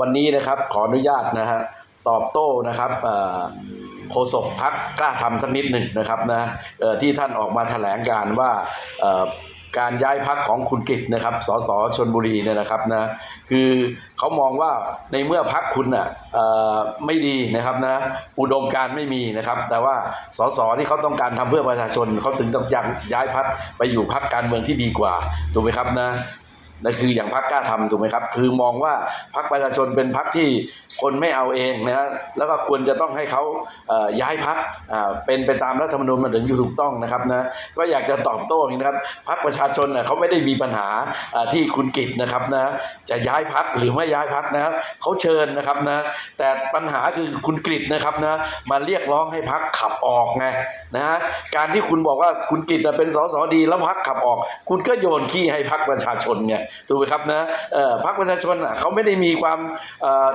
วันนี้นะครับขออนุญาตนะฮะตอบโต้นะครับโฆษกพักกล้าทำสักนิดหนึ่งนะครับนะที่ท่านออกมาแถลงการว่าการย้ายพักของคุณกิตนะครับ สสชนบุรีเนี่ยนะครับนะ คือเขามองว่าในเมื่อพักคุณน่ะเอ่อไม่ดีนะครับนะ อุดมการไม่มีนะครับ แต่ว่าสสที่เขาต้องการทำเพื่อประชาชนเขาถึงต้องย้ายพักไปอยู่พักการเมืองที่ดีกว่า ถูกไหมครับนะ นั่นคืออย่างพักกล้าทำถูกไหมครับ คือมองว่าพักประชาชนเป็นพักที่คนไม่เอาเองนะฮะแล้วก็ควรจะต้องให้เขาย้ายพักเป็นไปตามรัฐธรรมนูญมันถึงอยู่ถูกต้องนะครับนะก็อยากจะตอบโต้อย่างนี้นะครับพักประชาชนเน่ยเขาไม่ได้มีปัญหาอ่าที่คุณกิตนะครับนะจะย้ายพักหรือไม่ย้ายพักนะครับเขาเชิญนะครับนะแต่ปัญหาคือคุณกฤษนะครับนะมาเรียกร้องให้พักขับออกไงนะฮะการที่คุณบอกว่าคุณกฤษน่ะเป็นสสดีแล้วพักขับออก คุณก็โยนขี้ให้พักประชาชนไงถูกไหมครับนะพรรคประชาชนเขาไม่ได้มีความ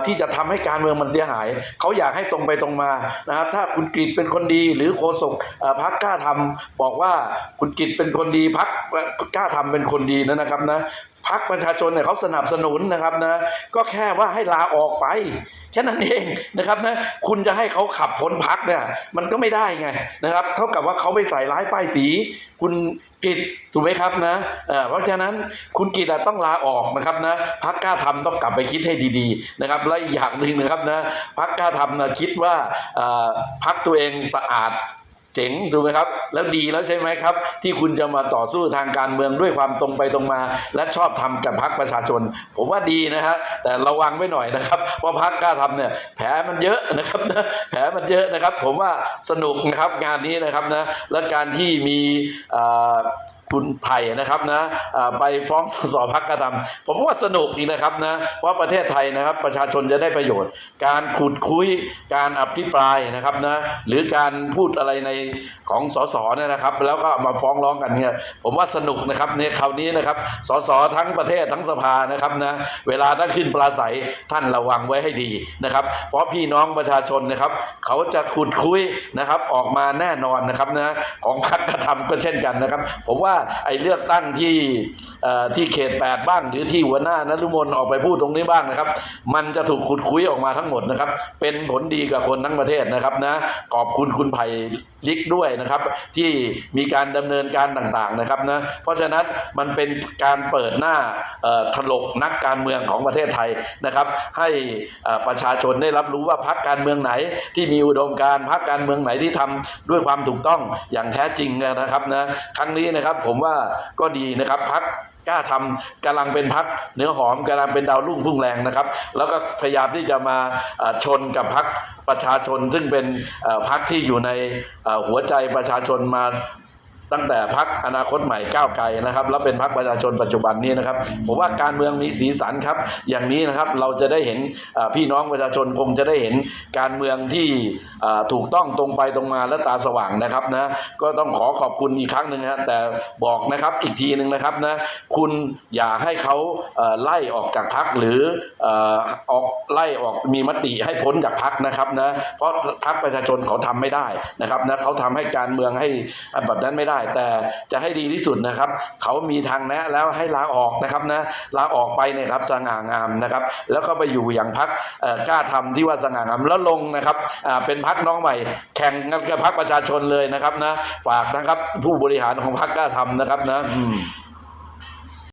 ที่จะทำให้การเมืองมันเสียหาย เขาอยากให้ตรงไปตรงมานะครับถ้าคุณกฤษเป็นคนดี หรือโฆษกพรรคกล้าทำบอกว่าคุณกฤษเป็นคนดีพรรคกล้าทำเป็นคนดีนะนะครับนะ พักประชาชนเนี่ยเขาสนับสนุนนะครับนะก็แค่ว่าให้ลาออกไปแค่นั้นเองนะครับนะคุณจะให้เขาขับพ้นพักเนี่ยมันก็ไม่ได้ไงนะครับ เท่ากับว่าเขาไปใส่ร้ายป้ายสี คุณกิตถูกไหมครับนะเเพราะฉะนั้นคุณกิตอะต้องลาออกนะครับนะพักกล้าทำต้องกลับไปคิดให้ดีๆนะครับและอีกอย่างหนึ่งนะครับนะพักกล้าทำนะคิดว่าพักตัวเองสะอาด เจ๋งถูกไหมครับ แล้วดีแล้วใช่ไหมครับ ที่คุณจะมาต่อสู้ทางการเมืองด้วยความตรงไปตรงมา และชอบทำกับพรรคประชาชน ผมว่าดีนะฮะแต่ระวังไว้หน่อยนะครับเพราะพรรคกล้าทำเนี่ยแผลมันเยอะนะครับนะแผลมันเยอะนะครับ ผมว่าสนุกนะครับงานนี้นะครับนะและการที่มีอ่า คุณไผ่นะครับนะไปฟ้องสสพักกระทำผมว่าสนุกดีนะครับนะเพราะประเทศไทยนะครับประชาชนจะได้ประโยชน์ การขุดคุยการอภิปรายนะครับนะหรือการพูดอะไรในของสสเนี่ยนะครับ แล้วก็มาฟ้องร้องกันเนี่ยผมว่าสนุกนะครับในคราวนี้นะครับสสทั้งประเทศทั้งสภานะครับนะเวลาท่านขึ้นปราศัยท่านระวังไว้ให้ดีนะครับ เพราะพี่น้องประชาชนนะครับ เขาจะขุดคุยนะครับออกมาแน่นอนนะครับนะของพักกระทำก็เช่นกันนะครับ ผมว่าไอ้เลือกตั้งที่ที่เขต8บ้างหรือที่หัวหน้านรุมนออกไปพูดตรงนี้บ้างนะครับ มันจะถูกขุดคุยออกมาทั้งหมดนะครับ เป็นผลดีกับคนทั้งประเทศนะครับนะขอบคุณคุณไผ่ลิกด้วยนะครับ ที่มีการดำเนินการต่างๆนะครับนะเพราะฉะนั้นมันเป็นการเปิดหน้าถลกนักการเมืองของประเทศไทยนะครับ ให้ประชาชนได้รับรู้ว่าพรรคการเมืองไหนที่มีอุดมการพรรคการเมืองไหนที่ทำด้วยความถูกต้องอย่างแท้จริงนะครับนะครั้งนี้นะครับผมผมว่าก็ดีนะครับพักกล้าทำกำลังเป็นพักเนื้อหอมกำลังเป็นดาวรุ่งพุ่งแรงนะครับ แล้วก็พยายามที่จะมาชนกับพักประชาชน ซึ่งเป็นพักที่อยู่ในหัวใจประชาชนมา ตั้งแต่พักอนาคตใหม่ก้าวไกลนะครับ แล้วเป็นพักประชาชนปัจจุบันนี้นะครับผมว่าการเมืองมีสีสันครับ อย่างนี้นะครับเราจะได้เห็นพี่น้องประชาชนคงจะได้เห็นการเมืองที่ถูกต้องตรงไปตรงมาและตาสว่างนะครับนะก็ต้องขอขอบคุณอีกครั้งหนึ่งนะแต่บอกนะครับอีกทีหนึ่งนะครับนะคุณอย่าให้เขาไล่ออกจากพักหรือออกไล่ออกมีมติให้พ้นจากพักนะครับนะเพราะพักประชาชนเขาทำไม่ได้นะครับนะเขาทำให้การเมืองให้แบบนั้นไม่ได้แต่จะให้ดีที่สุดนะครับ เขามีทางแนะแล้วให้ลาออกนะครับนะลาออกไปเนี่ยครับสง่างามนะครับ แล้วก็ไปอยู่อย่างพักกล้าทำที่ว่าสง่างามแล้วลงนะครับเป็นพักน้องใหม่ แข่งกันกับพักประชาชนเลยนะครับนะฝากนะครับผู้บริหารของพักกล้าทำนะครับนะ